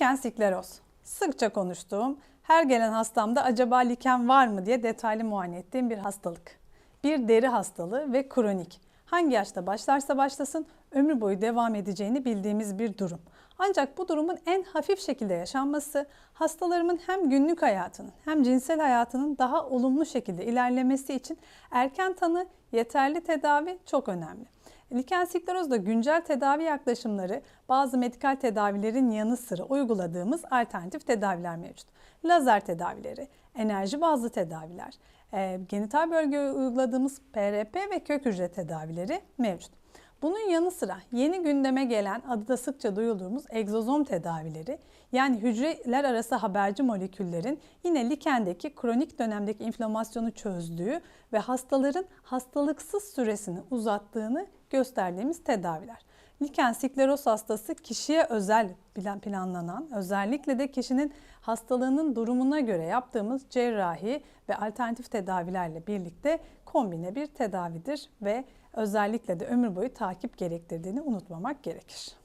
Liken skleroz. Sıkça konuştuğum, her gelen hastamda acaba liken var mı diye detaylı muayene ettiğim bir hastalık. Bir deri hastalığı ve kronik. Hangi yaşta başlarsa başlasın ömür boyu devam edeceğini bildiğimiz bir durum. Ancak bu durumun en hafif şekilde yaşanması hastalarımın hem günlük hayatının hem cinsel hayatının daha olumlu şekilde ilerlemesi için erken tanı, yeterli tedavi çok önemli. Liken sklerozda güncel tedavi yaklaşımları bazı medikal tedavilerin yanı sıra uyguladığımız alternatif tedaviler mevcut. Lazer tedavileri, enerji bazlı tedaviler, e, genital bölgeye uyguladığımız PRP ve kök hücre tedavileri mevcut. Bunun yanı sıra yeni gündeme gelen adı da sıkça duyulduğumuz egzozom tedavileri yani hücreler arası haberci moleküllerin yine likendeki kronik dönemdeki inflamasyonu çözdüğü ve hastaların hastalıksız süresini uzattığını gösterdiğimiz tedaviler. Liken skleroz hastası kişiye özel planlanan, özellikle de kişinin hastalığının durumuna göre yaptığımız cerrahi ve alternatif tedavilerle birlikte kombine bir tedavidir ve özellikle de ömür boyu takip gerektirdiğini unutmamak gerekir.